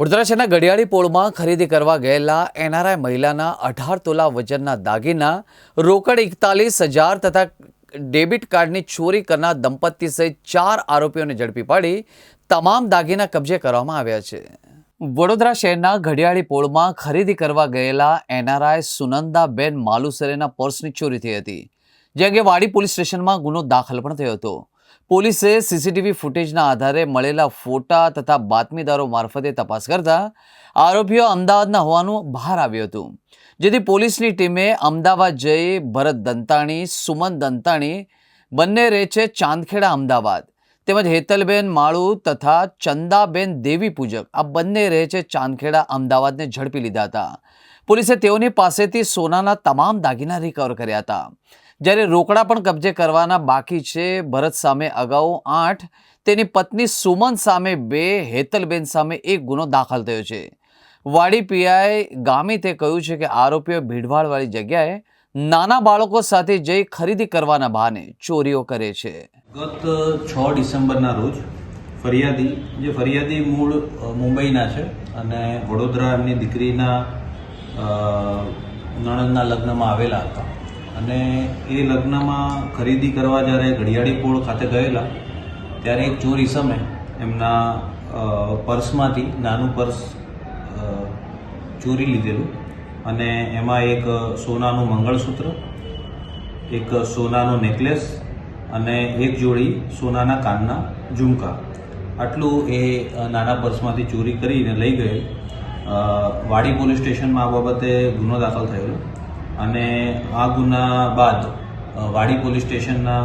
વડોદરા શહેરના ગડિયાળી પોળમાં ખરીદી કરવા ગયેલા એનઆરઆઈ મહિલાના અઢાર તોલા વજનના દાગીના, રોકડ એકતાલીસ હજાર તથા ડેબિટ કાર્ડની ચોરી કરનાર દંપતી સહિત ચાર આરોપીઓને ઝડપી પાડી તમામ દાગીના કબજે કરવામાં આવ્યા છે. વડોદરા શહેરના ઘડિયાળી પોળમાં ખરીદી કરવા ગયેલા એનઆરઆઈ સુનંદાબેન માલુસરેના પર્સની ચોરી થઈ હતી, જે અંગે વાડી પોલીસ સ્ટેશનમાં ગુનો દાખલ પણ થયો હતો. પોલીસે સીસીટીવી ફૂટેજના આધારે મળેલા ફોટા તથા બાતમીદારો મારફતે તપાસ કરતા આરોપીઓ અમદાવાદના હોવાનું બહાર આવ્યું હતું. જેથી પોલીસની ટીમે અમદાવાદ જઈ ભરત દંતાણી, સુમન દંતાણી, બંને રહે છે ચાંદખેડા અમદાવાદ. તેમજ હેતલબેન માળુ તથા ચંદાબેન દેવી પૂજક આ બંને રહે છે ચાંદખેડા અમદાવાદને ઝડપી લીધા હતા. પોલીસે તેઓની પાસેથી સોનાના તમામ દાગીના રિકવર કર્યા હતા. જ્યારે રોકડા પણ કબજે કરવાના બાકી છે, ભરત સામે અગાઉ આઠ, તેની પત્ની સુમન સામે બે, હેતલબેન સામે એક ગુનો દાખલ થયો છે. વાડી પીઆઈ ગામિતે કહ્યું છે કે આરોપીઓ ભીડભાડવાળી જગ્યાએ નાના બાળકો સાથે જઈ ખરીદી કરવાના બહાને ચોરીઓ કરે છે. ગત છ ડિસેમ્બરના રોજ ફરિયાદી, જે ફરિયાદી મૂળ મુંબઈના છે અને વડોદરા એમની દીકરીના નણંદના લગ્નમાં આવેલા હતા. અને એ લગ્નમાં ખરીદી કરવા જ્યારે ઘડિયાળી પોળ ખાતે ગયેલા, ત્યારે એક ચોરી સમે એમના પર્સમાંથી, નાનું પર્સ ચોરી લીધેલું. અને એમાં એક સોનાનું મંગળસૂત્ર, એક સોનાનો નેકલેસ અને એક જોડી સોનાના કાનના ઝુમકા. આટલું એ નાના પર્સમાંથી ચોરી કરીને લઈ ગયેલ. વાડી પોલીસ સ્ટેશનમાં આ બાબતે ગુનો દાખલ થયેલો. અને આ ગુના બાદ વાડી પોલીસ સ્ટેશનના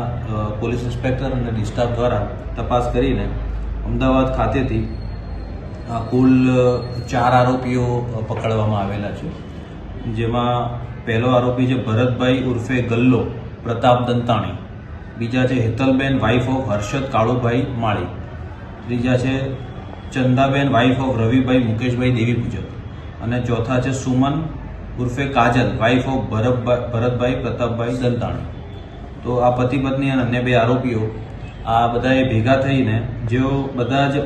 પોલીસ ઇન્સ્પેક્ટર અને ડિસ્ટાફ દ્વારા તપાસ કરીને અમદાવાદ ખાતેથી કુલ ચાર આરોપીઓ પકડવામાં આવેલા છે. જેમાં પહેલો આરોપી છે ભરતભાઈ ઉર્ફે ગલ્લો પ્રતાપ દંતાણી. બીજા છે હેતલબેન વાઇફ ઓફ હર્ષદ કાળુભાઈ માળી. ત્રીજા છે ચંદાબેન વાઇફ ઓફ રવિભાઈ મુકેશભાઈ દેવી પૂજક અને ચોથા છે સુમન ઉર્ફે કાજલ વાઇફ ઓફ ભરતભાઈ ભરતભાઈ પ્રતાપભાઈ દંતાણી. તો આ પતિ પત્ની અને અન્ય બે આરોપીઓ આ બધાએ ભેગા થઈને જેઓ બધા જ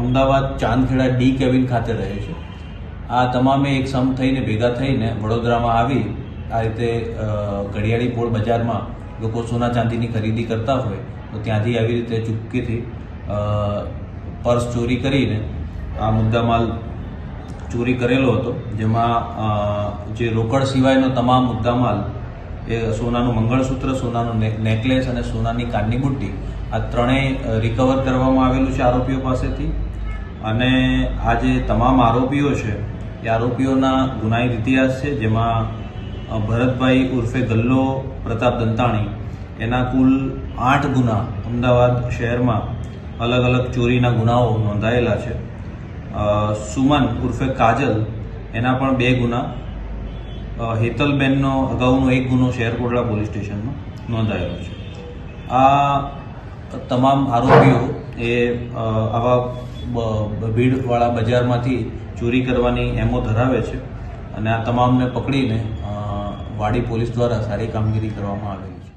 અમદાવાદ ચાંદખેડા ડી કેવિન ખાતે રહે છે. આ તમામે એક સમ થઈને ભેગા થઈને વડોદરામાં આવી આ રીતે ઘડિયાળી પોળ બજારમાં લોકો સોના ચાંદીની ખરીદી કરતા હોય, તો ત્યાંથી આવી રીતે ચૂપકીથી પર્સ ચોરી કરીને આ મુદ્દામાલ ચોરી કરેલો હતો, જેમાં જે રોકડ સિવાયનો તમામ મુદ્દામાલ, એ સોનાનું મંગળસૂત્ર, સોનાનું નેકલેસ અને સોનાની કાનની બુટ્ટી, આ ત્રણેય રિકવર કરવામાં આવેલું છે આરોપીઓ પાસેથી. અને આ જે તમામ આરોપીઓ છે, એ આરોપીઓના ગુનાહિત ઇતિહાસ છે, જેમાં ભરતભાઈ ઉર્ફે ગલ્લો પ્રતાપ દંતાણી, એના કુલ આઠ ગુના અમદાવાદ શહેરમાં અલગ અલગ ચોરીના ગુનાઓ નોંધાયેલા છે. સુમન ઉર્ફે કાજલ, એના પણ બે ગુના. હેતલબેનનો અગાઉનો એક ગુનો શહેરકોટડા પોલીસ સ્ટેશનમાં નોંધાયેલો છે. આ તમામ આરોપીઓ એ આવા ભીડવાળા બજારમાંથી ચોરી કરવાની એમો ધરાવે છે અને આ તમામને પકડીને વાડી પોલીસ દ્વારા સારી કામગીરી કરવામાં આવેલી છે.